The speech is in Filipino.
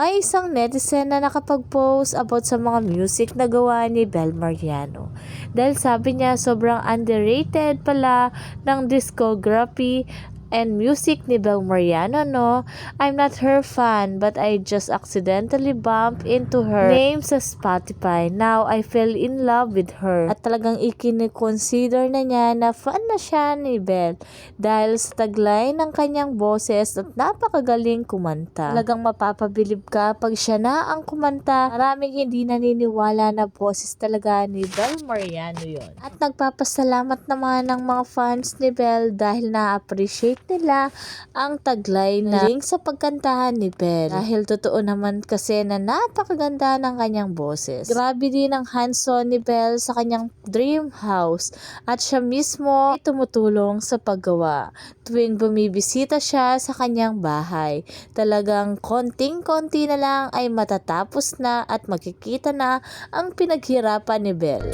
May isang netizen na nakapag-post about sa mga music na gawa ni Bel Mariano. Dahil sabi niya sobrang underrated pala ng discography and music ni Bel Mariano, no? I'm not her fan, but I just accidentally bumped into her name sa Spotify. Now, I fell in love with her. At talagang ikinikonsider na niya na fan na siya ni Bel dahil sa taglay ng kanyang boses at napakagaling kumanta. Talagang mapapabilib ka pag siya na ang kumanta. Maraming hindi naniniwala na boses talaga ni Bel Mariano yon. At nagpapasalamat naman ng mga fans ni Bel dahil na-appreciate nila ang taglay na link sa pagkantahan ni Bel. Dahil totoo naman kasi na napakaganda ng kanyang boses. Grabe din ang hands-on ni Bel sa kanyang dream house at siya mismo ay tumutulong sa paggawa. Tuwing bumibisita siya sa kanyang bahay, talagang konting-konti na lang ay matatapos na at makikita na ang pinaghirapan ni Bel.